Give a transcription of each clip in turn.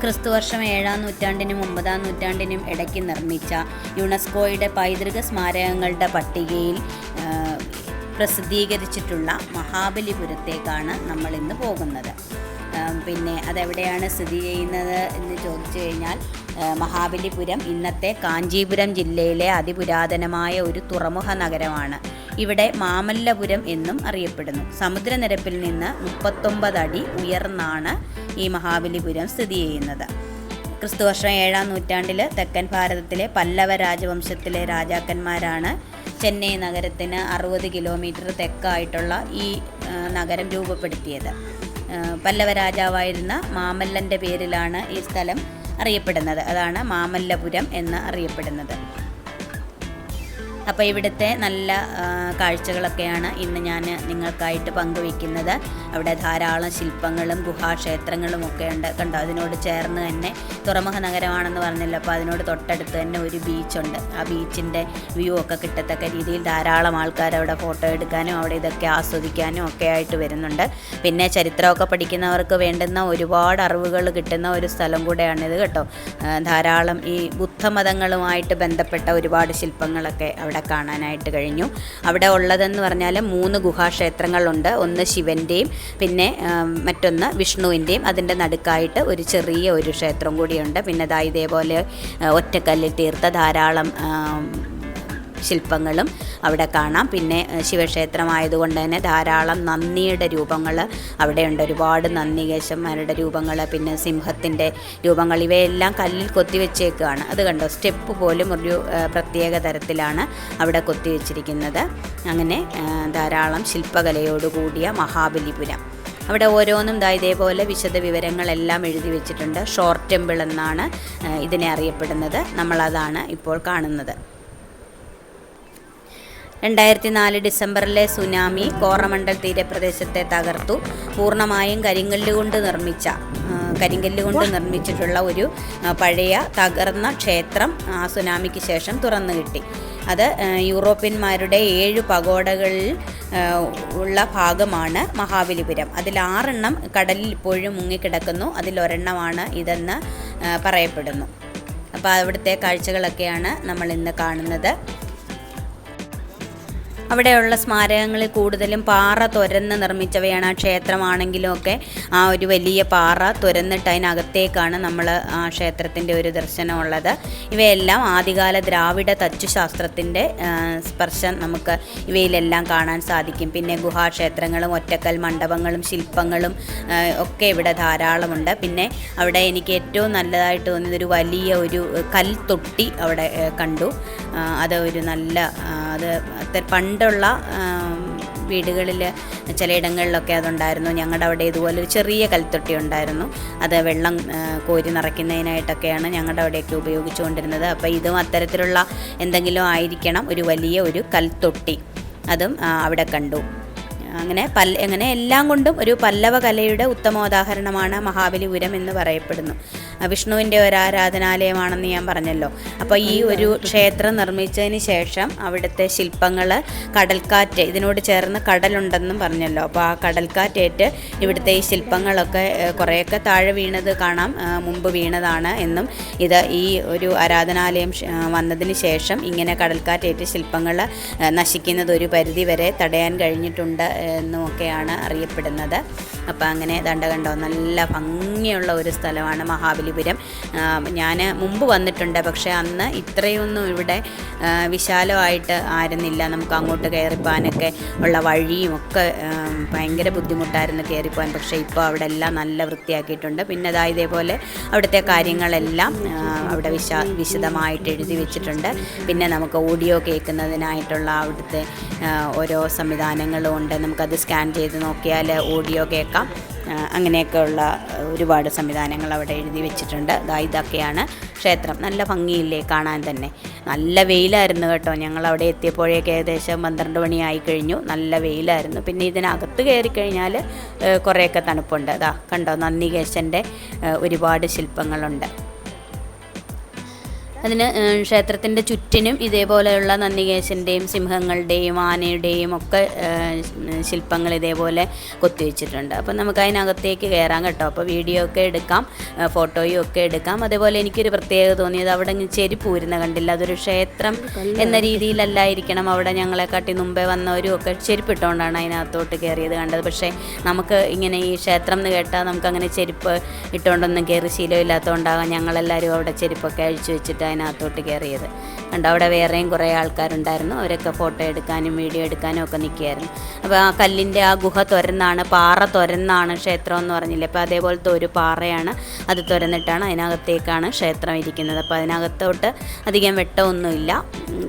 ക്രിസ്തുവർഷം ഏഴാം നൂറ്റാണ്ടിനും ഒമ്പതാം നൂറ്റാണ്ടിനും ഇടയ്ക്ക് നിർമ്മിച്ച യുണെസ്കോയുടെ പൈതൃക സ്മാരകങ്ങളുടെ പട്ടികയിൽ പ്രസിദ്ധീകരിച്ചിട്ടുള്ള മഹാബലിപുരത്തേക്കാണ് നമ്മൾ ഇന്ന് പോകുന്നത്. പിന്നെ അതെവിടെയാണ് സ്ഥിതി ചെയ്യുന്നത് എന്ന് ചോദിച്ചു കഴിഞ്ഞാൽ മഹാബലിപുരം ഇന്നത്തെ കാഞ്ചീപുരം ജില്ലയിലെ അതിപുരാതനമായ ഒരു തുറമുഖ നഗരമാണ്. ഇവിടെ മാമല്ലപുരം എന്നും അറിയപ്പെടുന്നു. സമുദ്രനിരപ്പിൽ നിന്ന് മുപ്പത്തൊമ്പത് അടി ഉയർന്നാണ് ഈ മഹാബലിപുരം സ്ഥിതി ചെയ്യുന്നത്. ക്രിസ്തുവർഷം ഏഴാം നൂറ്റാണ്ടിൽ തെക്കൻ ഭാരതത്തിലെ പല്ലവ രാജവംശത്തിലെ രാജാക്കന്മാരാണ് ചെന്നൈ നഗരത്തിന് അറുപത് കിലോമീറ്റർ തെക്കായിട്ടുള്ള ഈ നഗരം രൂപപ്പെടുത്തിയത്. പല്ലവ രാജാവായിരുന്ന മാമല്ലന്റെ പേരിലാണ് ഈ സ്ഥലം അറിയപ്പെടുന്നത്. അതാണ് മാമല്ലപുരം എന്ന് അറിയപ്പെടുന്നത്. അപ്പോൾ ഇവിടുത്തെ നല്ല കാഴ്ചകളൊക്കെയാണ് ഇന്ന് ഞാൻ നിങ്ങൾക്കായിട്ട് പങ്കുവയ്ക്കുന്നത്. അവിടെ ധാരാളം ശില്പങ്ങളും ഗുഹാക്ഷേത്രങ്ങളും ഒക്കെ ഉണ്ട്. കണ്ടോ? അതിനോട് ചേർന്ന് തന്നെ തുറമുഖ നഗരമാണെന്ന് പറഞ്ഞല്ലോ? അപ്പോൾ അതിനോട് തൊട്ടടുത്ത് തന്നെ ഒരു ബീച്ചുണ്ട്. ആ ബീച്ചിന്റെ വ്യൂ ഒക്കെ കിട്ടത്തക്ക രീതിയിൽ ധാരാളം ആൾക്കാർ അവിടെ ഫോട്ടോ എടുക്കാനും അവിടെ ഇതൊക്കെ ആസ്വദിക്കാനും ഒക്കെ ആയിട്ട് വരുന്നുണ്ട്. പിന്നെ ചരിത്രമൊക്കെ പഠിക്കുന്നവർക്ക് വേണ്ടുന്ന ഒരുപാട് അറിവുകൾ കിട്ടുന്ന ഒരു സ്ഥലം കൂടെയാണിത് കേട്ടോ. ധാരാളം ഈ ബുദ്ധമതങ്ങളുമായിട്ട് ബന്ധപ്പെട്ട ഒരുപാട് ശില്പങ്ങളൊക്കെ അവിടെ കാണാനായിട്ട് കഴിഞ്ഞു. അവിടെ ഉള്ളതെന്ന് പറഞ്ഞാൽ മൂന്ന് ഗുഹാക്ഷേത്രങ്ങളുണ്ട്. ഒന്ന് ശിവന്റെയും പിന്നെ മറ്റൊന്ന് വിഷ്ണുവിന്റെയും അതിന്റെ നടുക്കായിട്ട് ഒരു ചെറിയ ഒരു ക്ഷേത്രം കൂടിയുണ്ട്. പിന്നെ ദാ ഇതേപോലെ ഒറ്റക്കല്ലിൽ തീർത്ത ധാരാളം ശില്പങ്ങളും അവിടെ കാണാം. പിന്നെ ശിവക്ഷേത്രമായതുകൊണ്ട് തന്നെ ധാരാളം നന്ദിയുടെ രൂപങ്ങൾ അവിടെയുണ്ട്. ഒരുപാട് നന്ദികേശന്മാരുടെ രൂപങ്ങൾ പിന്നെ സിംഹത്തിന്റെ രൂപങ്ങൾ ഇവയെല്ലാം കല്ലിൽ കൊത്തിവെച്ചേക്കുകയാണ് അത് കണ്ടോ? സ്റ്റെപ്പ് പോലും ഒരു പ്രത്യേക തരത്തിലാണ് അവിടെ കൊത്തിവെച്ചിരിക്കുന്നത്. അങ്ങനെ ധാരാളം ധാരാളം ശില്പകലയോടുകൂടിയ മഹാബലിപുരം. അവിടെ ഓരോന്നും ദാ ഇതേപോലെ വിശദ വിവരങ്ങളെല്ലാം എഴുതി വെച്ചിട്ടുണ്ട്. ഷോർട്ട് ടെമ്പിൾ എന്നാണ് ഇതിനെ അറിയപ്പെടുന്നത്. നമ്മളതാണ് ഇപ്പോൾ കാണുന്നത്. രണ്ടായിരത്തി നാല് ഡിസംബറിലെ സുനാമി കോറമണ്ടൽ തീരപ്രദേശത്തെ തകർത്തു. പൂർണമായും കരിങ്കല്ല് കൊണ്ട് നിർമ്മിച്ച കരിങ്കല്ല് കൊണ്ട് നിർമ്മിച്ചിട്ടുള്ള ഒരു പഴയ തകർന്ന ക്ഷേത്രം ആ സുനാമിക്ക് ശേഷം തുറന്നു കിട്ടി. അത് യൂറോപ്യന്മാരുടെ ഏഴ് പഗോഡകളിൽ ഉള്ള ഭാഗമാണ് മഹാബലിപുരം. അതിൽ ആറെണ്ണം കടലിൽ ഇപ്പോഴും മുങ്ങിക്കിടക്കുന്നു. അതിലൊരെണ്ണമാണ് ഇതെന്ന് പറയപ്പെടുന്നു. അപ്പോൾ അവിടുത്തെ കാഴ്ചകളൊക്കെയാണ് നമ്മൾ ഇന്ന് കാണുന്നത്. അവിടെയുള്ള സ്മാരകങ്ങളിൽ കൂടുതലും പാറ തുരന്ന് നിർമ്മിച്ചവയാണ് ആ ക്ഷേത്രമാണെങ്കിലും ഒക്കെ ആ ഒരു വലിയ പാറ തുരന്നിട്ട് അതിനകത്തേക്കാണ് നമ്മൾ ആ ക്ഷേത്രത്തിന്റെ ഒരു ദർശനമുള്ളത് ഇവയെല്ലാം ആദ്യകാല ദ്രാവിഡ തച്ചുശാസ്ത്രത്തിന്റെ സ്പർശം നമുക്ക് ഇവയിലെല്ലാം കാണാൻ സാധിക്കും. പിന്നെ ഗുഹാക്ഷേത്രങ്ങളും ഒറ്റക്കൽ മണ്ഡപങ്ങളും ശില്പങ്ങളും ഒക്കെ ഇവിടെ ധാരാളമുണ്ട്. പിന്നെ അവിടെ എനിക്ക് ഏറ്റവും നല്ലതായിട്ട് തോന്നിയതൊരു വലിയ ഒരു കൽത്തൊട്ടി അവിടെ കണ്ടു. അത് ഒരു നല്ല അത് അത്ര പണ്ടുള്ള വീടുകളിൽ ചിലയിടങ്ങളിലൊക്കെ അതുണ്ടായിരുന്നു. ഞങ്ങളുടെ അവിടെ ഇതുപോലെ ഒരു ചെറിയ കൽത്തൊട്ടി ഉണ്ടായിരുന്നു. അത് വെള്ളം കോരി നിറയ്ക്കുന്നതിനായിട്ടൊക്കെയാണ് ഞങ്ങളുടെ അവിടെയൊക്കെ ഉപയോഗിച്ചുകൊണ്ടിരുന്നത്. അപ്പോൾ ഇതും അത്തരത്തിലുള്ള എന്തെങ്കിലും ആയിരിക്കണം ഒരു വലിയ ഒരു കൽത്തൊട്ടി. അതും അവിടെ കണ്ടു. അങ്ങനെ പൽ അങ്ങനെ എല്ലാം കൊണ്ടും ഒരു പല്ലവ കലയുടെ ഉത്തമോദാഹരണമാണ് മഹാബലിപുരം എന്ന് പറയപ്പെടുന്നു. വിഷ്ണുവിന്റെ ഒരു ആരാധനാലയമാണെന്ന് ഞാൻ പറഞ്ഞല്ലോ. അപ്പോൾ ഈ ഒരു ക്ഷേത്രം നിർമ്മിച്ചതിന് ശേഷം അവിടുത്തെ ശില്പങ്ങൾ കടൽക്കാറ്റ് ഇതിനോട് ചേർന്ന് കടലുണ്ടെന്നും പറഞ്ഞല്ലോ. അപ്പോൾ ആ കടൽക്കാറ്റേറ്റ് ഇവിടുത്തെ ഈ ശില്പങ്ങളൊക്കെ കുറേയൊക്കെ താഴെ വീണത് കാണാം മുമ്പ് വീണതാണ് എന്നും ഇത് ഈ ഒരു ആരാധനാലയം വന്നതിന് ശേഷം ഇങ്ങനെ കടൽക്കാറ്റേറ്റ് ശില്പങ്ങൾ നശിക്കുന്നത് ഒരു പരിധി വരെ തടയാൻ കഴിഞ്ഞിട്ടുണ്ട് എന്നുമൊക്കെയാണ് അറിയപ്പെടുന്നത്. അപ്പോൾ അങ്ങനെ ദണ്ട കണ്ടോ നല്ല ഭംഗിയുള്ള ഒരു സ്ഥലമാണ് മഹാബലിപുരം ഞാൻ മുമ്പ് വന്നിട്ടുണ്ട് പക്ഷേ അന്ന് ഇത്രയൊന്നും ഇവിടെ വിശാലമായിട്ട് ആയിരുന്നില്ല. നമുക്ക് അങ്ങോട്ട് കയറിപ്പോകാനൊക്കെ ഉള്ള വഴിയും ഒക്കെ ഭയങ്കര ബുദ്ധിമുട്ടായിരുന്നു കയറിപ്പോകാൻ പക്ഷേ ഇപ്പോൾ അവിടെ എല്ലാം നല്ല വൃത്തിയാക്കിയിട്ടുണ്ട്. പിന്നെ അതാ ഇതേപോലെ അവിടുത്തെ കാര്യങ്ങളെല്ലാം അവിടെ വിശാ വിശദമായിട്ട് എഴുതി വെച്ചിട്ടുണ്ട്. പിന്നെ നമുക്ക് ഓഡിയോ കേൾക്കുന്നതിനായിട്ടുള്ള അവിടുത്തെ ഓരോ സംവിധാനങ്ങളും ഉണ്ട്. നമുക്കത് സ്കാൻ ചെയ്ത് നോക്കിയാൽ ഓഡിയോ കേൾക്കാം. അങ്ങനെയൊക്കെയുള്ള ഒരുപാട് സംവിധാനങ്ങൾ അവിടെ എഴുതി വെച്ചിട്ടുണ്ട്. ദാ ഇതൊക്കെയാണ് ക്ഷേത്രം. നല്ല ഭംഗിയില്ലേ കാണാൻ തന്നെ. നല്ല വെയിലായിരുന്നു കേട്ടോ. ഞങ്ങൾ അവിടെ എത്തിയപ്പോഴേക്ക് ഏകദേശം പന്ത്രണ്ട് മണിയായി കഴിഞ്ഞു. നല്ല വെയിലായിരുന്നു. പിന്നെ ഇതിനകത്ത് കയറി കഴിഞ്ഞാൽ കുറേയൊക്കെ തണുപ്പുണ്ട്. അതാ കണ്ടോ? നന്ദികേശന്റെ ഒരുപാട് ശില്പങ്ങളുണ്ട്. അതിന് ക്ഷേത്രത്തിന്റെ ചുറ്റിനും ഇതേപോലെയുള്ള നന്ദികേശന്റെയും സിംഹങ്ങളുടെയും ആനയുടെയും ഒക്കെ ശില്പങ്ങൾ ഇതേപോലെ കൊത്തിവെച്ചിട്ടുണ്ട്. അപ്പോൾ നമുക്ക് അതിനകത്തേക്ക് കയറാം കേട്ടോ. അപ്പോൾ വീഡിയോ ഒക്കെ എടുക്കാം ഫോട്ടോയും ഒക്കെ എടുക്കാം. അതേപോലെ എനിക്കൊരു പ്രത്യേകത തോന്നിയത് അവിടെ ചെരുപ്പ് ഊരുന്ന കണ്ടില്ല. അതൊരു ക്ഷേത്രം എന്ന രീതിയിലല്ലായിരിക്കണം. അവിടെ ഞങ്ങളെക്കാട്ടി മുമ്പേ വന്നവരും ഒക്കെ ചെരുപ്പിട്ടുകൊണ്ടാണ് അതിനകത്തോട്ട് കയറിയത് കണ്ടത്. പക്ഷേ നമുക്ക് ഇങ്ങനെ ഈ ക്ഷേത്രം എന്ന് കേട്ടാൽ നമുക്കങ്ങനെ ചെരുപ്പ് ഇട്ടുകൊണ്ടൊന്നും കയറി ശീലമില്ലാത്തതുകൊണ്ടാകാം ഞങ്ങളെല്ലാവരും അവിടെ ചെരുപ്പൊക്കെ അഴിച്ചു വെച്ചിട്ട് അതിനകത്തോട്ട് കയറിയത്. കണ്ടോ അവിടെ വേറെയും കുറേ ആൾക്കാരുണ്ടായിരുന്നു. അവരൊക്കെ ഫോട്ടോ എടുക്കാനും വീഡിയോ എടുക്കാനും ഒക്കെ നിൽക്കുകയായിരുന്നു. അപ്പോൾ ആ കല്ലിന്റെ ആ ഗുഹ തുരന്നാണ് പാറ തുരന്നാണ് ക്ഷേത്രം എന്ന് പറഞ്ഞില്ലേ. അപ്പോൾ അതേപോലത്തെ ഒരു പാറയാണ് അത് തുരന്നിട്ടാണ് അതിനകത്തേക്കാണ് ക്ഷേത്രം ഇരിക്കുന്നത്. അപ്പോൾ അതിനകത്തോട്ട് അധികം വെട്ടമൊന്നുമില്ല.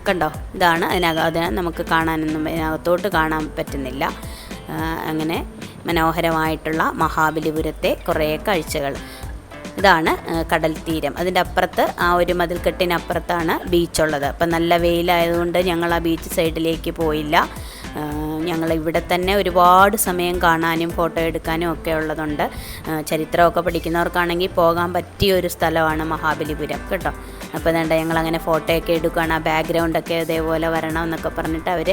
കണ്ടോ ഇതാണ് അതിനകം അതിനെ നമുക്ക് കാണാനൊന്നും അതിനകത്തോട്ട് കാണാൻ പറ്റുന്നില്ല. അങ്ങനെ മനോഹരമായിട്ടുള്ള മഹാബലിപുരത്തെ കുറേ കാഴ്ചകൾ. ഇതാണ് കടൽ തീരം അതിന്റെ അപ്പുറത്ത് ആ ഒരു മതിൽക്കെട്ടിനപ്പുറത്താണ് ബീച്ചുള്ളത്. അപ്പം നല്ല വെയിലായതുകൊണ്ട് ഞങ്ങൾ ആ ബീച്ച് സൈഡിലേക്ക് പോയില്ല. ഞങ്ങൾ ഇവിടെ തന്നെ ഒരുപാട് സമയം കാണാനും ഫോട്ടോ എടുക്കാനും ഒക്കെ ഉള്ളതുണ്ട്. ചരിത്രമൊക്കെ പഠിക്കുന്നവർക്കാണെങ്കിൽ പോകാൻ പറ്റിയ ഒരു സ്ഥലമാണ് മഹാബലിപുരം. കേട്ടോ? അപ്പോൾ വേണ്ട ഞങ്ങളങ്ങനെ ഫോട്ടോയൊക്കെ എടുക്കുകയാണ് ആ ബാക്ക്ഗ്രൗണ്ടൊക്കെ ഇതേപോലെ വരണം എന്നൊക്കെ പറഞ്ഞിട്ട് അവർ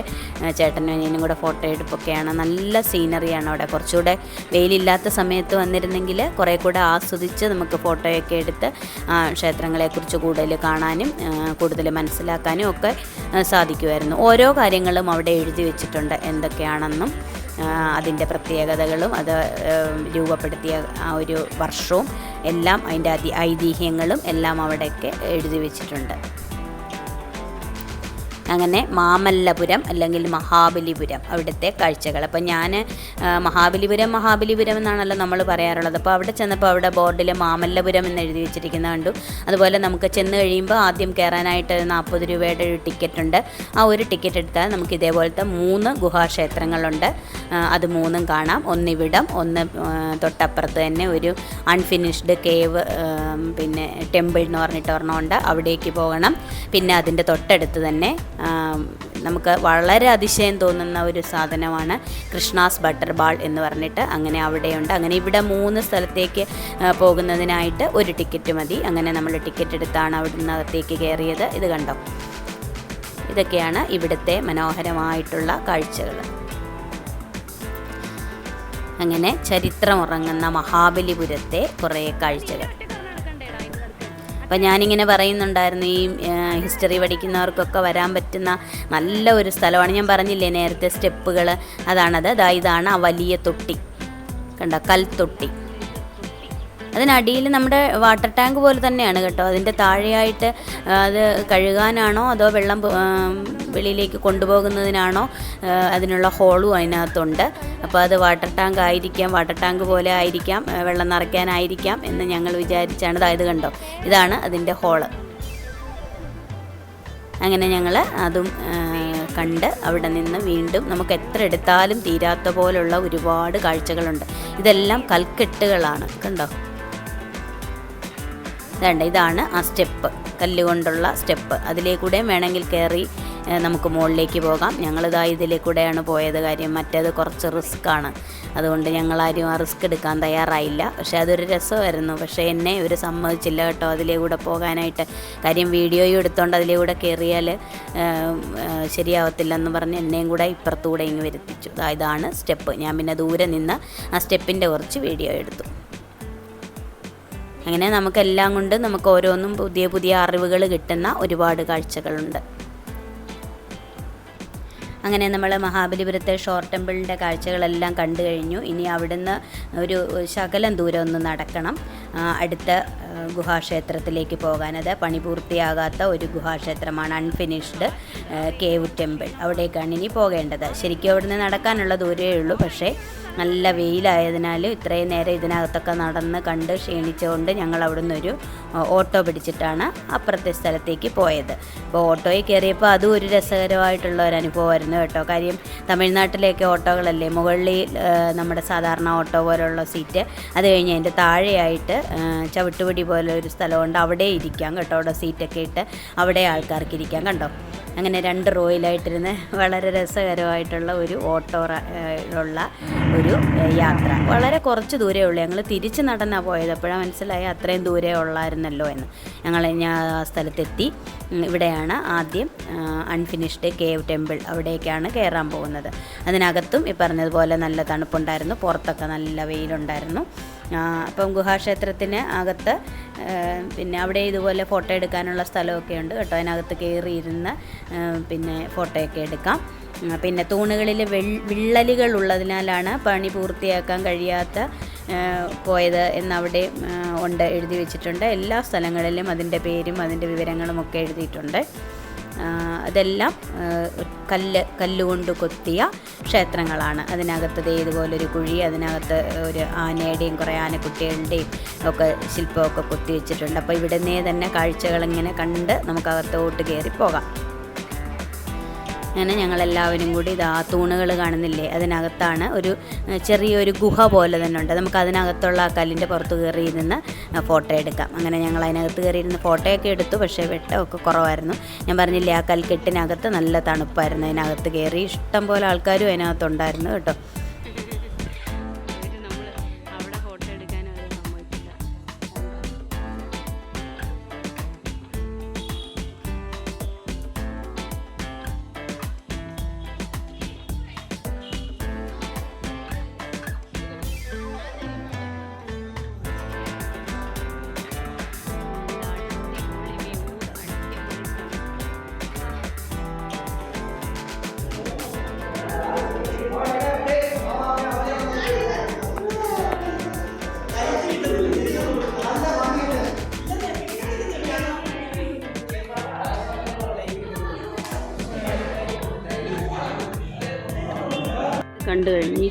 ചേട്ടനും അനിയനും കൂടെ ഫോട്ടോ എടുപ്പൊക്കെയാണ്. നല്ല സീനറിയാണ് അവിടെ. കുറച്ചുകൂടെ വെയിലില്ലാത്ത സമയത്ത് വന്നിരുന്നെങ്കിൽ കുറേ കൂടെ ആസ്വദിച്ച് നമുക്ക് ഫോട്ടോയൊക്കെ എടുത്ത് ക്ഷേത്രങ്ങളെക്കുറിച്ച് കൂടുതൽ കാണാനും കൂടുതൽ മനസ്സിലാക്കാനും ഒക്കെ സാധിക്കുമായിരുന്നു. ഓരോ കാര്യങ്ങളും അവിടെ എഴുതി വെച്ചിട്ടുണ്ട്. എന്തൊക്കെയാണെന്നും അതിന്റെ പ്രത്യേകതകളും അത് രൂപപ്പെടുത്തിയ ആ ഒരു വർഷവും എല്ലാം അതിന്റെ അതി ഐതിഹ്യങ്ങളും എല്ലാം അവിടെയൊക്കെ എഴുതി വെച്ചിട്ടുണ്ട്. അങ്ങനെ മാമല്ലപുരം അല്ലെങ്കിൽ മഹാബലിപുരം അവിടുത്തെ കാഴ്ചകൾ. അപ്പോൾ ഞാൻ മഹാബലിപുരം മഹാബലിപുരം എന്നാണല്ലോ നമ്മൾ പറയാറുള്ളത്. അപ്പോൾ അവിടെ ചെന്നപ്പോൾ അവിടെ ബോർഡിൽ മാമല്ലപുരം എന്ന് എഴുതി വെച്ചിരിക്കുന്നത് കണ്ടു. അതുപോലെ നമുക്ക് ചെന്ന് കഴിയുമ്പോൾ ആദ്യം കയറാനായിട്ട് നാൽപ്പത് രൂപയുടെ ഒരു ടിക്കറ്റ് ഉണ്ട്. ആ ഒരു ടിക്കറ്റ് എടുത്താൽ നമുക്ക് ഇതേപോലത്തെ മൂന്ന് ഗുഹാക്ഷേത്രങ്ങളുണ്ട്. അത് മൂന്നും കാണാം. ഒന്നിവിടം ഒന്ന് തൊട്ടപ്പുറത്ത് തന്നെ ഒരു അൺഫിനിഷ്ഡ് കേവ് പിന്നെ ടെമ്പിൾ എന്ന് പറഞ്ഞിട്ട് ഒരെണ്ണമുണ്ട് അവിടേക്ക് പോകണം. പിന്നെ അതിന്റെ തൊട്ടടുത്ത് തന്നെ നമുക്ക് വളരെ അതിശയം തോന്നുന്ന ഒരു സാധനമാണ് കൃഷ്ണാസ് ബട്ടർ ബാൾ എന്ന് പറഞ്ഞിട്ട് അങ്ങനെ അവിടെയുണ്ട്. അങ്ങനെ ഇവിടെ മൂന്ന് സ്ഥലത്തേക്ക് പോകുന്നതിനായിട്ട് ഒരു ടിക്കറ്റ് മതി. അങ്ങനെ നമ്മൾ ടിക്കറ്റ് എടുത്താണ് അവിടുന്ന് അകത്തേക്ക് കയറിയത്. ഇത് കണ്ടോ? ഇതൊക്കെയാണ് ഇവിടുത്തെ മനോഹരമായിട്ടുള്ള കാഴ്ചകൾ. അങ്ങനെ ചരിത്രമുറങ്ങുന്ന മഹാബലിപുരത്തെ കുറേ കാഴ്ചകൾ. അപ്പം ഞാനിങ്ങനെ പറയുന്നുണ്ടായിരുന്നു ഈ ഹിസ്റ്ററി പഠിക്കുന്നവർക്കൊക്കെ വരാൻ പറ്റുന്ന നല്ല ഒരു സ്ഥലമാണ്. ഞാൻ പറഞ്ഞില്ലേ നേരത്തെ സ്റ്റെപ്പുകൾ അതാണത്. അതാ ഇതാണ് ആ വലിയ തൊട്ടി. കണ്ട? കൽത്തൊട്ടി. അതിനടിയിൽ നമ്മുടെ വാട്ടർ ടാങ്ക് പോലെ തന്നെയാണ് കേട്ടോ. അതിന്റെ താഴെയായിട്ട് അത് കഴുകാനാണോ അതോ വെള്ളം വെളിയിലേക്ക് കൊണ്ടുപോകുന്നതിനാണോ അതിനുള്ള ഹോളും അതിനകത്തുണ്ട്. അപ്പോൾ അത് വാട്ടർ ടാങ്ക് ആയിരിക്കാം വാട്ടർ ടാങ്ക് പോലെ ആയിരിക്കാം വെള്ളം നിറയ്ക്കാനായിരിക്കാം എന്ന് ഞങ്ങൾ വിചാരിച്ചാണ്. അതായത് കണ്ടോ? ഇതാണ് അതിന്റെ ഹോൾ. അങ്ങനെ ഞങ്ങൾ അതും കണ്ട് അവിടെ നിന്ന് വീണ്ടും നമുക്ക് എത്ര എടുത്താലും തീരാത്ത പോലുള്ള ഒരുപാട് കാഴ്ചകളുണ്ട്. ഇതെല്ലാം കൽക്കെട്ടുകളാണ്. കണ്ടോ? വേണ്ട ഇതാണ് ആ സ്റ്റെപ്പ്. കല്ലുകൊണ്ടുള്ള സ്റ്റെപ്പ്. അതിലേക്കൂടെ വേണമെങ്കിൽ കയറി നമുക്ക് മുകളിലേക്ക് പോകാം. ഞങ്ങളിതാ ഇതിലേ കൂടെയാണ് പോയത് കാര്യം. മറ്റേത് കുറച്ച് റിസ്ക്കാണ് അതുകൊണ്ട് ഞങ്ങളാരും ആ റിസ്ക് എടുക്കാൻ തയ്യാറായില്ല. പക്ഷേ അതൊരു രസമായിരുന്നു. പക്ഷേ എന്നെ ഇവർ സമ്മതിച്ചില്ല കേട്ടോ. അതിലേ കൂടെ പോകാനായിട്ട്. കാര്യം വീഡിയോയും എടുത്തോണ്ട് അതിലേ കൂടെ കയറിയാൽ ശരിയാവത്തില്ലെന്ന് പറഞ്ഞ് എന്നെയും കൂടെ ഇപ്പുറത്തുകൂടെ ഇങ്ങ് വരുത്തിച്ചു. ഇതാണ് സ്റ്റെപ്പ്. ഞാൻ പിന്നെ ദൂരെ നിന്ന് ആ സ്റ്റെപ്പിന്റെ കുറച്ച് വീഡിയോ എടുത്തു. അങ്ങനെ നമുക്കെല്ലാം കൊണ്ട് നമുക്ക് ഓരോന്നും പുതിയ പുതിയ അറിവുകൾ കിട്ടുന്ന ഒരുപാട് കാഴ്ചകളുണ്ട്. അങ്ങനെ നമ്മൾ മഹാബലിപുരത്തെ ഷോർ ടെമ്പിളിന്റെ കാഴ്ചകളെല്ലാം കണ്ടു കഴിഞ്ഞു. ഇനി അവിടുന്ന് ഒരു ശകലം ദൂരം ഒന്ന് നടക്കണം. അടുത്ത ഗുഹാക്ഷേത്രത്തിലേക്ക് പോകാനത് പണി പൂർത്തിയാകാത്ത ഒരു ഗുഹാക്ഷേത്രമാണ് അൺഫിനിഷ്ഡ് കേവ് ടെമ്പിൾ. അവിടേക്കാണ് ഇനി പോകേണ്ടത്. ശരിക്കും അവിടുന്ന് നടക്കാനുള്ള ദൂരമേ ഉള്ളൂ. പക്ഷേ നല്ല വെയിലായതിനാൽ ഇത്രയും നേരം ഇതിനകത്തൊക്കെ നടന്ന് കണ്ട് ക്ഷീണിച്ചുകൊണ്ട് ഞങ്ങൾ അവിടുന്ന് ഒരു ഓട്ടോ പിടിച്ചിട്ടാണ് അപ്പുറത്തെ സ്ഥലത്തേക്ക് പോയത്. അപ്പോൾ ഓട്ടോയിൽ കയറിയപ്പോൾ അതും ഒരു രസകരമായിട്ടുള്ള ഒരു അനുഭവമായിരുന്നു കേട്ടോ. കാര്യം തമിഴ്നാട്ടിലേക്ക് ഓട്ടോകളല്ലേ? മുകളിൽ നമ്മുടെ സാധാരണ ഓട്ടോ പോലുള്ള സീറ്റ് അത് കഴിഞ്ഞ് അതിന്റെ താഴെയായിട്ട് ചവിട്ടുപടി പോലെ ഒരു സ്ഥലമുണ്ട്. അവിടെ ഇരിക്കാം കേട്ടോ. അവിടെ സീറ്റൊക്കെ ഇട്ട് അവിടെ ആൾക്കാർക്ക് ഇരിക്കാം കണ്ടോ? അങ്ങനെ രണ്ട് റോയിലായിട്ടിരുന്ന് വളരെ രസകരമായിട്ടുള്ള ഒരു ഓട്ടോ ഉള്ള ഒരു യാത്ര. വളരെ കുറച്ച് ദൂരേ ഉള്ളൂ. ഞങ്ങൾ തിരിച്ച് നടന്നാണ് പോയത്. അപ്പോഴാണ് മനസ്സിലായി അത്രയും ദൂരേ ഉള്ളായിരുന്നല്ലോ എന്ന്. ഞങ്ങൾ ഞാൻ ആ സ്ഥലത്തെത്തി. ഇവിടെയാണ് ആദ്യം അൺഫിനിഷ്ഡ് കേവ് ടെമ്പിൾ അവിടേക്കാണ് കയറാൻ പോകുന്നത്. അതിനകത്തും ഈ പറഞ്ഞതുപോലെ നല്ല തണുപ്പുണ്ടായിരുന്നു. പുറത്തൊക്കെ നല്ല വെയിലുണ്ടായിരുന്നു. അപ്പം ഗുഹാക്ഷേത്രത്തിന് അകത്ത് പിന്നെ അവിടെ ഇതുപോലെ ഫോട്ടോ എടുക്കാനുള്ള സ്ഥലമൊക്കെ ഉണ്ട് കേട്ടോ. അതിനകത്ത് കയറിയിരുന്ന് പിന്നെ ഫോട്ടോയൊക്കെ എടുക്കാം. പിന്നെ തൂണുകളിൽ വിള്ളലുകൾ ഉള്ളതിനാലാണ് പണി പൂർത്തിയാക്കാൻ കഴിയാത്ത പോയത് എന്നവിടെ ഉണ്ട് എഴുതി വെച്ചിട്ടുണ്ട്. എല്ലാ സ്ഥലങ്ങളിലും അതിന്റെ പേരും അതിന്റെ വിവരങ്ങളും ഒക്കെ എഴുതിയിട്ടുണ്ട്. അതെല്ലാം കല്ല് കല്ലുകൊണ്ട് കൊത്തിയ ക്ഷേത്രങ്ങളാണ്. അതിനകത്ത് ഇതുപോലൊരു കുഴി അതിനകത്ത് ഒരു ആനയുടെയും കുറേ ആനക്കുട്ടികളുടെയും ഒക്കെ ശില്പമൊക്കെ കൊത്തി വെച്ചിട്ടുണ്ട്. അപ്പോൾ ഇവിടുന്നേ തന്നെ കാഴ്ചകളിങ്ങനെ കണ്ട് നമുക്കകത്തോട്ട് കയറി പോകാം. അങ്ങനെ ഞങ്ങളെല്ലാവരും കൂടി ഇതാ തൂണുകൾ കാണുന്നില്ലേ? അതിനകത്താണ് ഒരു ചെറിയൊരു ഗുഹ പോലെ തന്നെ ഉണ്ട്. നമുക്ക് അതിനകത്തുള്ള ആ കല്ലിന്റെ പുറത്ത് കയറി നിന്ന് ഫോട്ടോ എടുക്കാം. അങ്ങനെ ഞങ്ങൾ അതിനകത്ത് കയറി ഇരുന്ന് ഫോട്ടോയൊക്കെ എടുത്തു. പക്ഷേ വെട്ടമൊക്കെ കുറവായിരുന്നു. ഞാൻ പറഞ്ഞില്ലേ ആ കൽക്കെട്ടിനകത്ത് നല്ല തണുപ്പായിരുന്നു. അതിനകത്ത് കയറി ഇഷ്ടം പോലെ ആൾക്കാരും അതിനകത്തുണ്ടായിരുന്നു കേട്ടോ.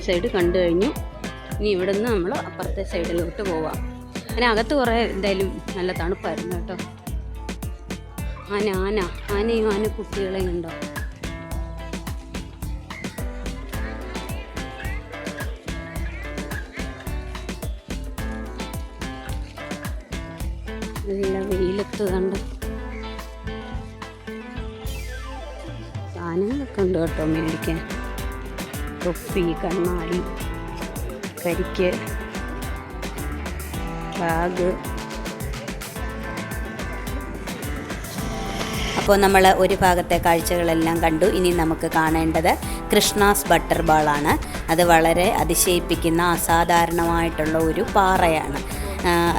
സൈഡ് കണ്ടു കഴിഞ്ഞു. ഇനി ഇവിടെ നിന്ന് നമ്മൾ അപ്പുറത്തെ സൈഡിലോട്ട് പോവാം. അങ്ങനെ അകത്ത് കുറേ എന്തായാലും നല്ല തണുപ്പായിരുന്നു കേട്ടോ. ആന ആന. ആനയും ആന കുട്ടികളെയും ഉണ്ടോ? നല്ല വെയിലത്ത് കണ്ട്. സാധനങ്ങളൊക്കെ ഉണ്ട് കേട്ടോ മേടിക്കാൻ. തൊപ്പി കണ്ണാടി കരിക്ക് ബാഗ് അപ്പോൾ നമ്മൾ ഒരു ഭാഗത്തെ കാഴ്ചകളെല്ലാം കണ്ടു. ഇനി നമുക്ക് കാണേണ്ടത് കൃഷ്ണാസ് ബട്ടർ ബാളാണ് അത് വളരെ അതിശയിപ്പിക്കുന്ന അസാധാരണമായിട്ടുള്ള ഒരു പാറയാണ്.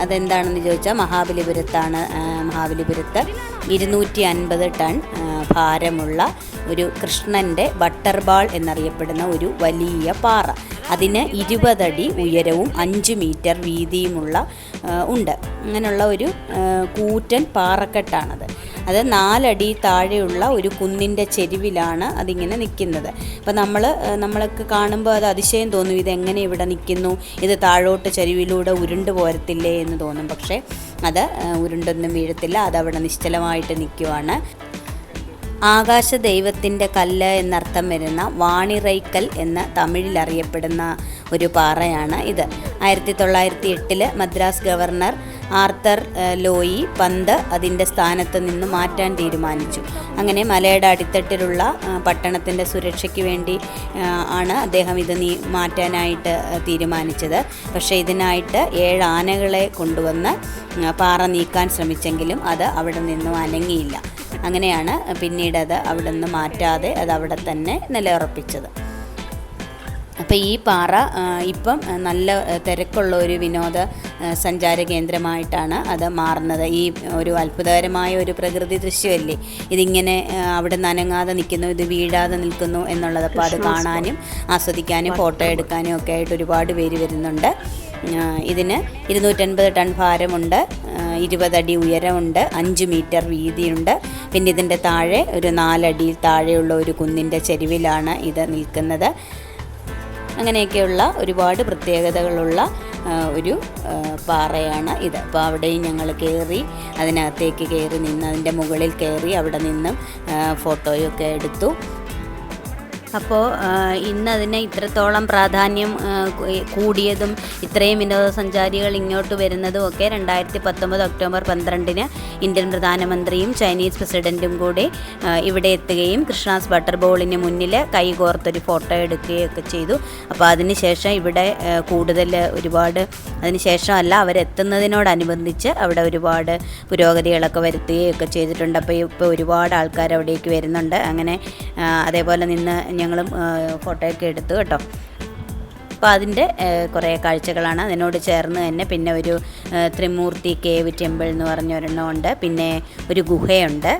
അതെന്താണെന്ന് ചോദിച്ചാൽ മഹാബലിപുരത്താണ് മഹാബലിപുരത്ത് ഇരുന്നൂറ്റി അൻപത് ടൺ ഭാരമുള്ള ഒരു കൃഷ്ണന്റെ ബട്ടർബാൾ എന്നറിയപ്പെടുന്ന ഒരു വലിയ പാറ. അതിന് ഇരുപതടി ഉയരവും അഞ്ച് മീറ്റർ വീതിയുമുള്ള ഉണ്ട്. അങ്ങനെയുള്ള ഒരു കൂറ്റൻ പാറക്കെട്ടാണത്. അത് നാലടി താഴെയുള്ള ഒരു കുന്നിന്റെ ചെരുവിലാണ് അതിങ്ങനെ നിൽക്കുന്നത്. അപ്പോൾ നമ്മൾ നമ്മൾക്ക് കാണുമ്പോൾ അത് അതിശയം തോന്നും ഇതെങ്ങനെ ഇവിടെ നിൽക്കുന്നു? ഇത് താഴോട്ട് ചരിവിലൂടെ ഉരുണ്ട് പോരത്തില്ലേ എന്ന് തോന്നും. പക്ഷേ അത് ഉരുണ്ടൊന്നും വീഴത്തില്ല അതവിടെ നിശ്ചലമായിട്ട് നിൽക്കുവാണ്. ആകാശ ദൈവത്തിന്റെ കല്ല് എന്നർത്ഥം വരുന്ന വാണിറൈക്കൽ എന്ന തമിഴിൽ അറിയപ്പെടുന്ന ഒരു പാറയാണ് ഇത്. ആയിരത്തി തൊള്ളായിരത്തി എട്ടിൽ മദ്രാസ് ഗവർണർ ആർത്തർ ലോയി പന്ത് അതിന്റെ സ്ഥാനത്ത് നിന്ന് മാറ്റാൻ തീരുമാനിച്ചു. അങ്ങനെ മലയുടെ അടിത്തട്ടിലുള്ള പട്ടണത്തിന്റെ സുരക്ഷയ്ക്ക് വേണ്ടി ആണ് അദ്ദേഹം ഇത് നീ മാറ്റാനായിട്ട് തീരുമാനിച്ചത്. പക്ഷേ ഇതിനായിട്ട് ഏഴ് ആനകളെ കൊണ്ടുവന്ന് പാറ നീക്കാൻ ശ്രമിച്ചെങ്കിലും അത് അവിടെ നിന്നും അനങ്ങിയില്ല. അങ്ങനെയാണ് പിന്നീട് അത് അവിടെ നിന്ന് മാറ്റാതെ അത് അവിടെ തന്നെ നിലയുറപ്പിച്ചത്. അപ്പോൾ ഈ പാറ ഇപ്പം നല്ല തിരക്കുള്ള ഒരു വിനോദ സഞ്ചാര കേന്ദ്രമായിട്ടാണ് അത് മാറുന്നത്. ഈ ഒരു അത്ഭുതകരമായ ഒരു പ്രകൃതി ദൃശ്യമല്ലേ? ഇതിങ്ങനെ അവിടെ നനങ്ങാതെ നിൽക്കുന്നു ഇത് വീഴാതെ നിൽക്കുന്നു എന്നുള്ളത്. അപ്പോൾ അത് കാണാനും ആസ്വദിക്കാനും ഫോട്ടോ എടുക്കാനും ഒക്കെ ആയിട്ട് ഒരുപാട് പേര് വരുന്നുണ്ട്. ഇതിന് ഇരുന്നൂറ്റൻപത് ടൺ ഭാരമുണ്ട് ഇരുപതടി ഉയരമുണ്ട് അഞ്ച് മീറ്റർ വീതിയുണ്ട്. പിന്നെ ഇതിന്റെ താഴെ ഒരു നാലടിയിൽ താഴെയുള്ള ഒരു കുന്നിന്റെ ചെരുവിലാണ് ഇത് നിൽക്കുന്നത്. അങ്ങനെയൊക്കെയുള്ള ഒരുപാട് പ്രത്യേകതകളുള്ള ഒരു പാറയാണ് ഇത്. അപ്പോൾ അവിടെയും ഞങ്ങൾ കയറി അതിനകത്തേക്ക് കയറി നിന്ന് അതിന്റെ മുകളിൽ കയറി അവിടെ നിന്നും ഫോട്ടോയൊക്കെ എടുത്തു. അപ്പോൾ ഇന്ന് അതിന് ഇത്രത്തോളം പ്രാധാന്യം കൂടിയതും ഇത്രയും വിനോദസഞ്ചാരികൾ ഇങ്ങോട്ട് വരുന്നതും ഒക്കെ രണ്ടായിരത്തി പത്തൊമ്പത് ഒക്ടോബർ പന്ത്രണ്ടിന് ഇന്ത്യൻ പ്രധാനമന്ത്രിയും ചൈനീസ് പ്രസിഡന്റും കൂടി ഇവിടെ എത്തുകയും കൃഷ്ണാസ് ബട്ടർ ബോളിന് മുന്നിൽ കൈകോർത്തൊരു ഫോട്ടോ എടുക്കുകയൊക്കെ ചെയ്തു. അപ്പോൾ അതിനുശേഷം ഇവിടെ കൂടുതൽ ഒരുപാട് അതിനുശേഷം അല്ല അവരെത്തുന്നതിനോടനുബന്ധിച്ച് അവിടെ ഒരുപാട് പുരോഗതികളൊക്കെ വരുത്തുകയൊക്കെ ചെയ്തിട്ടുണ്ട്. അപ്പോൾ ഇപ്പോൾ ഒരുപാട് ആൾക്കാർ അവിടേക്ക് വരുന്നുണ്ട്. അങ്ങനെ അതേപോലെ നിന്ന് ഞങ്ങളും ഫോട്ടോയൊക്കെ എടുത്തു കേട്ടോ. അപ്പോൾ അതിന്റെ കുറേ കാഴ്ചകളാണ്. അതിനോട് ചേർന്ന് തന്നെ പിന്നെ ഒരു ത്രിമൂർത്തി കേവ് ടെമ്പിൾ എന്ന് പറഞ്ഞ ഒരെണ്ണമുണ്ട് പിന്നെ ഒരു ഗുഹയുണ്ട്.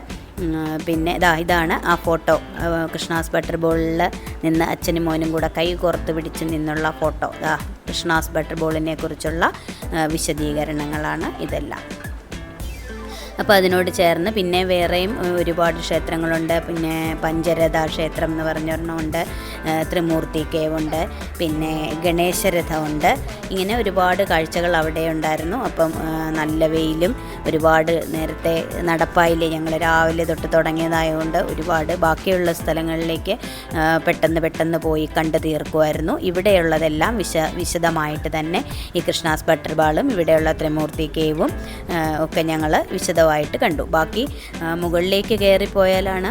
പിന്നെ ഇതാ ഇതാണ് ആ ഫോട്ടോ. കൃഷ്ണാസ് ബട്ടർ ബോളിൽ നിന്ന് അച്ഛനും മോനും കൂടെ കൈ കോർത്ത് പിടിച്ച് നിന്നുള്ള ഫോട്ടോ. ഇതാ കൃഷ്ണാസ് ബട്ടർ ബോളിനെ കുറിച്ചുള്ള വിശദീകരണങ്ങളാണ് ഇതെല്ലാം. അപ്പോൾ അതിനോട് ചേർന്ന് പിന്നെ വേറെയും ഒരുപാട് ക്ഷേത്രങ്ങളുണ്ട്. പിന്നെ പഞ്ചരഥ ക്ഷേത്രം എന്ന് പറഞ്ഞൊരെണ്ണമുണ്ട്. ത്രിമൂർത്തി കേവ് ഉണ്ട് പിന്നെ ഗണേശരഥമുണ്ട്. ഇങ്ങനെ ഒരുപാട് കാഴ്ചകൾ അവിടെ ഉണ്ടായിരുന്നു. അപ്പം നല്ല വെയിലും ഒരുപാട് നേരത്തെ നടപ്പായില്ലേ? ഞങ്ങൾ രാവിലെ തൊട്ട് തുടങ്ങിയതായതുകൊണ്ട് ഒരുപാട് ബാക്കിയുള്ള സ്ഥലങ്ങളിലേക്ക് പെട്ടെന്ന് പെട്ടെന്ന് പോയി കണ്ടു തീർക്കുമായിരുന്നു ഇവിടെയുള്ളതെല്ലാം വിശ വിശദമായിട്ട് തന്നെ ഈ കൃഷ്ണാസ് ബട്ടർബാളും ഇവിടെയുള്ള ത്രിമൂർത്തി കേവും ഒക്കെ ഞങ്ങൾ വിശദമായിട്ട് കണ്ടു. ബാക്കി മുകളിലേക്ക് കയറിപ്പോയാലാണ് പോയാലാണ്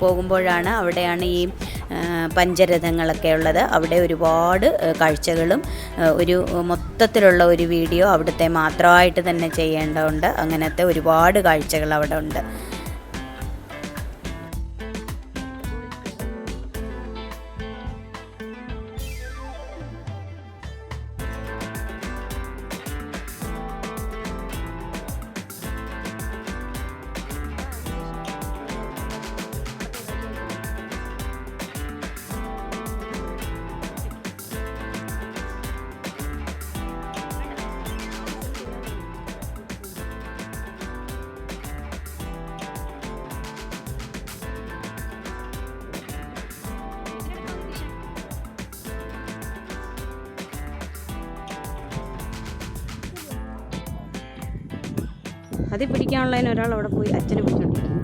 പോകുമ്പോഴാണ് അവിടെയാണ് ഈ പഞ്ചരഥങ്ങളൊക്കെ ഉള്ളത്. അവിടെ ഒരുപാട് കാഴ്ചകളും ഒരു മൊത്തത്തിലുള്ള ഒരു വീഡിയോ അവിടുത്തെ മാത്രമായിട്ട് തന്നെ ചെയ്യേണ്ടതുണ്ട്. അങ്ങനത്തെ ഒരുപാട് കാഴ്ചകൾ അവിടെ ഉണ്ട്. അതിൽ പിടിക്കാനുള്ളതിന് ഒരാൾ അവിടെ പോയി അച്ഛനെ പിടിച്ചോണ്ടിരിക്കുന്നു.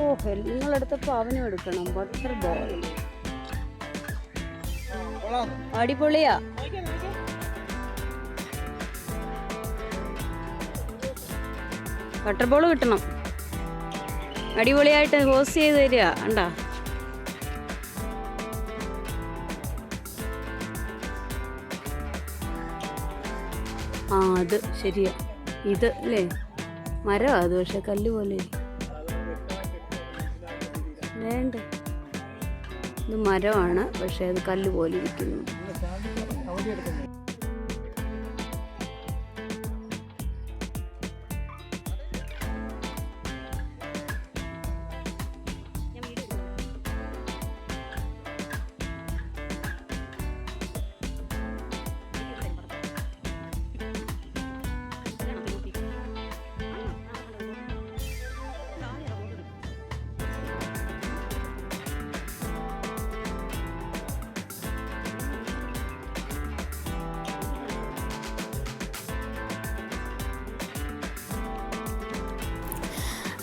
ഓ നിങ്ങളെടുത്തപ്പോൾ അവനും എടുക്കണം. ബട്ടർ ബോൾ അടിപൊളിയാ. ബട്ടർ ബോൾ കിട്ടണം. അടിപൊളിയായിട്ട് ഹോസ് ചെയ്ത് തരിക കണ്ടാ? ആ അത് ശരിയാ. ഇത് അല്ലേ? മരമാ അത് പക്ഷെ കല്ല് പോലെ. വേണ്ട. ഇത് മരമാണ് പക്ഷേ അത് കല്ല് പോലെ ഇരിക്കുന്നു.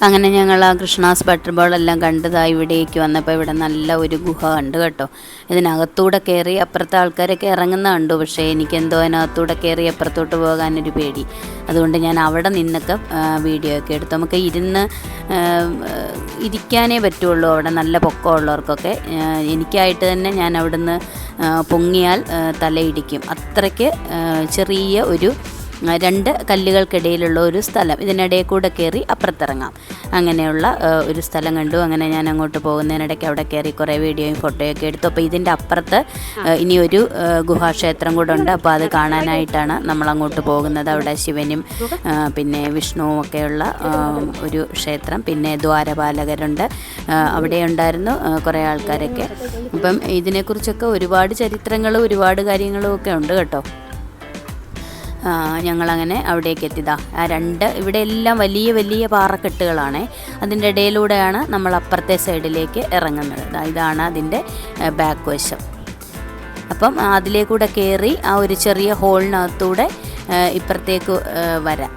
അങ്ങനെ ഞങ്ങൾ ആ കൃഷ്ണാസ് ബട്ടർ ബോൾ എല്ലാം കണ്ടതായി ഇവിടേക്ക് വന്നപ്പോൾ ഇവിടെ നല്ല ഒരു ഗുഹ കണ്ടു കേട്ടോ. ഇതിനകത്തൂടെ കയറി അപ്പുറത്തെ ആൾക്കാരൊക്കെ ഇറങ്ങുന്ന കണ്ടു. പക്ഷേ എനിക്കെന്തോ അതിനകത്തൂടെ കയറി അപ്പുറത്തോട്ട് പോകാനൊരു പേടി. അതുകൊണ്ട് ഞാൻ അവിടെ നിന്നൊക്കെ വീഡിയോ ഒക്കെ എടുത്തു. നമുക്ക് ഇരുന്ന് ഇരിക്കാനേ പറ്റുള്ളൂ. അവിടെ നല്ല പൊക്കമുള്ളവർക്കൊക്കെ എനിക്കായിട്ട് തന്നെ ഞാൻ അവിടുന്ന് പൊങ്ങിയാൽ തലയിടിക്കും. അത്രയ്ക്ക് ചെറിയ ഒരു രണ്ട് കല്ലുകൾക്കിടയിലുള്ള ഒരു സ്ഥലം. ഇതിനിടയിൽ കൂടെ കയറി അപ്പുറത്തിറങ്ങാം. അങ്ങനെയുള്ള ഒരു സ്ഥലം കണ്ടു. അങ്ങനെ ഞാൻ അങ്ങോട്ട് പോകുന്നതിനിടയ്ക്ക് അവിടെ കയറി കുറേ വീഡിയോയും ഫോട്ടോയൊക്കെ എടുത്തു. അപ്പോൾ ഇതിന്റെ അപ്പുറത്ത് ഇനി ഒരു ഗുഹാക്ഷേത്രം കൂടെ ഉണ്ട്. അപ്പോൾ അത് കാണാനായിട്ടാണ് നമ്മൾ അങ്ങോട്ട് പോകുന്നത്. അവിടെ ശിവനും പിന്നെ വിഷ്ണുവും ഒക്കെയുള്ള ഒരു ക്ഷേത്രം. പിന്നെ ദ്വാരപാലകരുണ്ട്. അവിടെ ഉണ്ടായിരുന്നു കുറേ ആൾക്കാരൊക്കെ. അപ്പം ഇതിനെക്കുറിച്ചൊക്കെ ഒരുപാട് ചരിത്രങ്ങളും ഒരുപാട് കാര്യങ്ങളും ഒക്കെ ഉണ്ട് കേട്ടോ. ഞങ്ങളങ്ങനെ അവിടേക്ക് എത്തിയതാ. ആ രണ്ട് ഇവിടെ എല്ലാം വലിയ വലിയ പാറക്കെട്ടുകളാണ്. അതിന്റെ ഇടയിലൂടെയാണ് നമ്മൾ അപ്പുറത്തെ സൈഡിലേക്ക് ഇറങ്ങുന്നത്. ഇതാണ് അതിന്റെ ബാക്ക് വശം അപ്പം അതിലേക്കൂടെ കയറി ആ ഒരു ചെറിയ ഹോളിനകത്തൂടെ ഇപ്പുറത്തേക്ക് വരാം.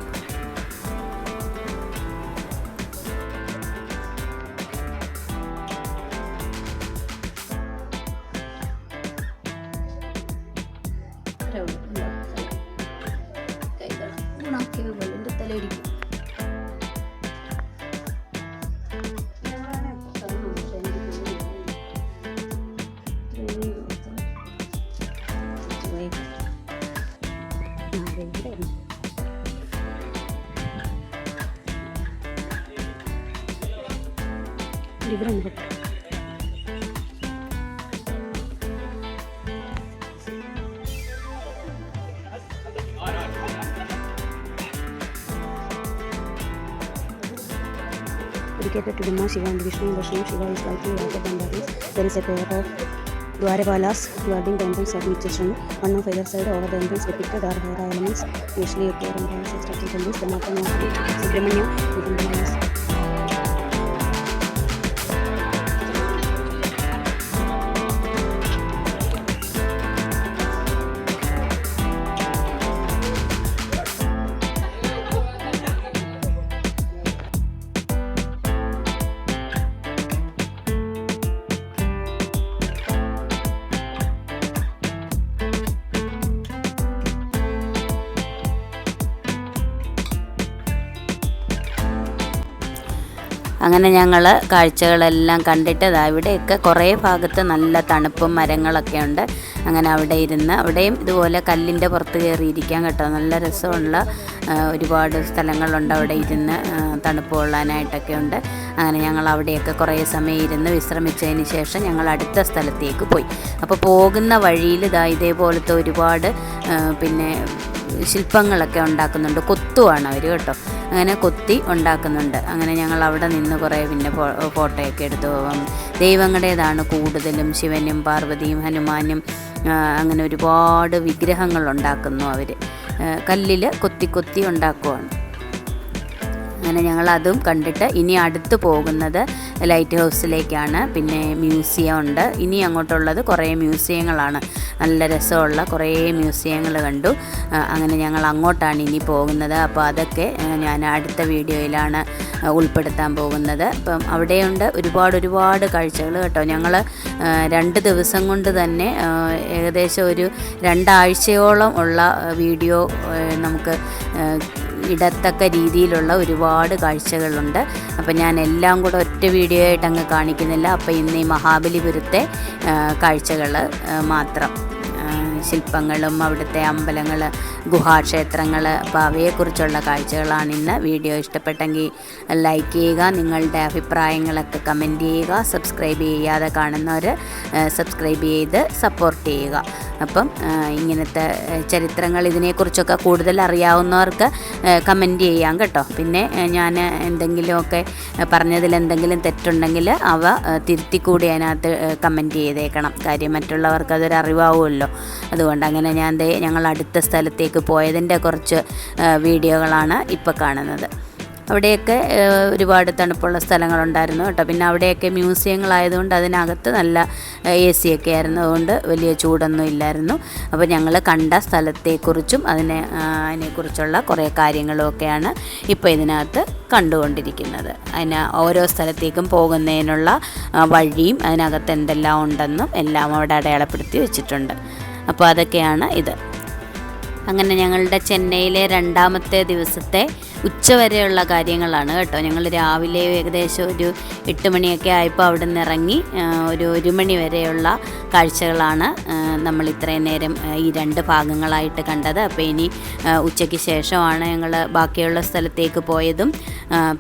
Dedicated to the Brahma, Shiva and Vishnu, Vishnu, Shiva is slightly larger than that is. There is a pair of Dwarapalas guarding the entrance of each shrine. One of either side over the entrance depicted are Hera elements, usually appear in the ancestral temples. The matter of Subramanya, Subramanya അങ്ങനെ ഞങ്ങൾ കാഴ്ചകളെല്ലാം കണ്ടിട്ട് ഇവിടെയൊക്കെ കുറേ ഭാഗത്ത് നല്ല തണുപ്പും മരങ്ങളൊക്കെ ഉണ്ട്. അങ്ങനെ അവിടെ ഇരുന്ന് അവിടെയും ഇതുപോലെ കല്ലിന്റെ പുറത്ത് കയറി ഇരിക്കാൻ കേട്ടോ. നല്ല രസമുള്ള ഒരുപാട് സ്ഥലങ്ങളുണ്ട് അവിടെ ഇരുന്ന് തണുപ്പ് കൊള്ളാനായിട്ടൊക്കെ ഉണ്ട്. അങ്ങനെ ഞങ്ങൾ അവിടെയൊക്കെ കുറേ സമയം ഇരുന്ന് വിശ്രമിച്ചതിന് ശേഷം ഞങ്ങൾ അടുത്ത സ്ഥലത്തേക്ക് പോയി. അപ്പോൾ പോകുന്ന വഴിയിൽ ഇതാ ഇതേപോലത്തെ ഒരുപാട് പിന്നെ ശില്പങ്ങളൊക്കെ ഉണ്ടാക്കുന്നുണ്ട്. കൊത്തുവാണ് അവർ കേട്ടോ. അങ്ങനെ കൊത്തി ഉണ്ടാക്കുന്നുണ്ട്. അങ്ങനെ ഞങ്ങൾ അവിടെ നിന്ന് കുറേ പിന്നെ ഫോട്ടോയൊക്കെ എടുത്തു. പോകും ദൈവങ്ങളുടേതാണ് കൂടുതലും. ശിവനും പാർവതിയും ഹനുമാനും അങ്ങനെ ഒരുപാട് വിഗ്രഹങ്ങൾ ഉണ്ടാക്കുന്നു അവർ കല്ലിൽ കൊത്തി കൊത്തി ഉണ്ടാക്കുവാണ്. അങ്ങനെ ഞങ്ങൾ അതും കണ്ടിട്ട് ഇനി അടുത്ത് പോകുന്നത് ലൈറ്റ് ഹൗസിലേക്കാണ്. പിന്നെ മ്യൂസിയം ഉണ്ട് ഇനി അങ്ങോട്ടുള്ളത് കുറേ മ്യൂസിയങ്ങളാണ്. നല്ല രസമുള്ള കുറേ മ്യൂസിയങ്ങൾ കണ്ടു. അങ്ങനെ ഞങ്ങൾ അങ്ങോട്ടാണ് ഇനി പോകുന്നത്. അപ്പോൾ അതൊക്കെ ഞാൻ അടുത്ത വീഡിയോയിലാണ് ഉൾപ്പെടുത്താൻ പോകുന്നത്. അപ്പം അവിടെയുണ്ട് ഒരുപാട് ഒരുപാട് കാഴ്ചകൾ കേട്ടോ. ഞങ്ങൾ രണ്ട് ദിവസം കൊണ്ട് തന്നെ ഏകദേശം ഒരു രണ്ടാഴ്ചയോളം ഉള്ള വീഡിയോ നമുക്ക് ഇടത്തക്ക രീതിയിലുള്ള ഒരുപാട് കാഴ്ചകളുണ്ട്. അപ്പോൾ ഞാൻ എല്ലാം കൂടെ ഒറ്റ വീഡിയോ ആയിട്ട് അങ്ങ് കാണിക്കുന്നില്ല. അപ്പോൾ ഇന്ന് ഈ മഹാബലിപുരത്തെ കാഴ്ചകൾ മാത്രം. ശില്പങ്ങളും അവിടുത്തെ അമ്പലങ്ങൾ ഗുഹാക്ഷേത്രങ്ങൾ അപ്പോൾ അവയെക്കുറിച്ചുള്ള കാഴ്ചകളാണ് ഇന്ന്. വീഡിയോ ഇഷ്ടപ്പെട്ടെങ്കിൽ ലൈക്ക് ചെയ്യുക നിങ്ങളുടെ അഭിപ്രായങ്ങളൊക്കെ കമന്റ് ചെയ്യുക സബ്സ്ക്രൈബ് ചെയ്യാതെ കാണുന്നവർ സബ്സ്ക്രൈബ് ചെയ്ത് സപ്പോർട്ട് ചെയ്യുക. അപ്പം ഇങ്ങനത്തെ ചരിത്രങ്ങൾ ഇതിനെക്കുറിച്ചൊക്കെ കൂടുതൽ അറിയാവുന്നവർക്ക് കമന്റ് ചെയ്യാം കേട്ടോ. പിന്നെ ഞാൻ എന്തെങ്കിലുമൊക്കെ പറഞ്ഞതിൽ എന്തെങ്കിലും തെറ്റുണ്ടെങ്കിൽ അവ തിരുത്തി തിരുത്തിക്കൂടി അതിനകത്ത് കമന്റ് ചെയ്തേക്കണം. കാര്യം മറ്റുള്ളവർക്ക് അതൊരു അറിവാവുമല്ലോ. അതുകൊണ്ട് അങ്ങനെ ഞാൻ ഞങ്ങൾ അടുത്ത സ്ഥലത്തേക്ക് പോയതിന്റെ കുറച്ച് വീഡിയോകളാണ് ഇപ്പോൾ കാണുന്നത്. അവിടെയൊക്കെ ഒരുപാട് തണുപ്പുള്ള സ്ഥലങ്ങളുണ്ടായിരുന്നു കേട്ടോ. പിന്നെ അവിടെയൊക്കെ മ്യൂസിയങ്ങളായതുകൊണ്ട് അതിനകത്ത് നല്ല എ സി ഒക്കെ ആയിരുന്നു. അതുകൊണ്ട് വലിയ ചൂടൊന്നും ഇല്ലായിരുന്നു. അപ്പോൾ ഞങ്ങൾ കണ്ട സ്ഥലത്തെക്കുറിച്ചും അതിനെ അതിനെക്കുറിച്ചുള്ള കുറേ കാര്യങ്ങളുമൊക്കെയാണ് ഇപ്പോൾ ഇതിനകത്ത് കണ്ടുകൊണ്ടിരിക്കുന്നത്. അതിന് ഓരോ സ്ഥലത്തേക്കും പോകുന്നതിനുള്ള വഴിയും അതിനകത്ത് എന്തെല്ലാം ഉണ്ടെന്നും എല്ലാം അവിടെ അടയാളപ്പെടുത്തി വെച്ചിട്ടുണ്ട്. അപ്പോൾ അതൊക്കെയാണ് ഇത്. അങ്ങനെ ഞങ്ങളുടെ ചെന്നൈയിലെ രണ്ടാമത്തെ ദിവസത്തെ ഉച്ചവരെയുള്ള കാര്യങ്ങളാണ് കേട്ടോ. ഞങ്ങൾ രാവിലെ ഏകദേശം ഒരു എട്ട് മണിയൊക്കെ ആയപ്പോൾ അവിടെ നിന്ന് ഇറങ്ങി ഒരു ഒരു മണി വരെയുള്ള കാഴ്ചകളാണ് നമ്മൾ ഇത്രയും നേരം ഈ രണ്ട് ഭാഗങ്ങളായിട്ട് കണ്ടത്. അപ്പോൾ ഇനി ഉച്ചയ്ക്ക് ശേഷമാണ് ഞങ്ങൾ ബാക്കിയുള്ള സ്ഥലത്തേക്ക് പോയതും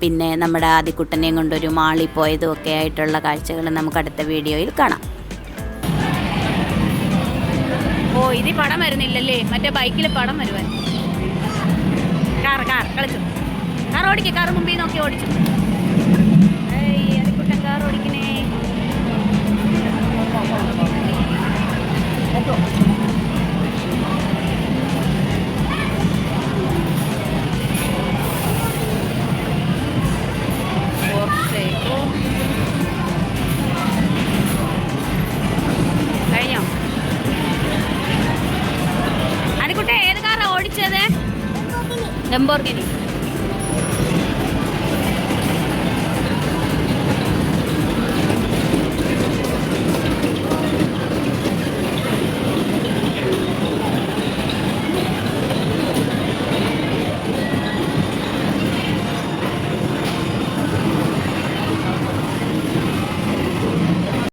പിന്നെ നമ്മുടെ ആദ്യക്കുട്ടനെയും കൊണ്ടൊരു മാളി പോയതും ഒക്കെ ആയിട്ടുള്ള കാഴ്ചകൾ നമുക്ക് അടുത്ത വീഡിയോയിൽ കാണാം. ഓ ഇതി പടം വരുന്നില്ലല്ലേ? മറ്റേ ബൈക്കിൽ പടം വരുവാൻ. കാർ കാർ കളിച്ചു. കാർ ഓടിക്കേ കാർ മുമ്പിൽ നോക്കി ഓടിച്ചു.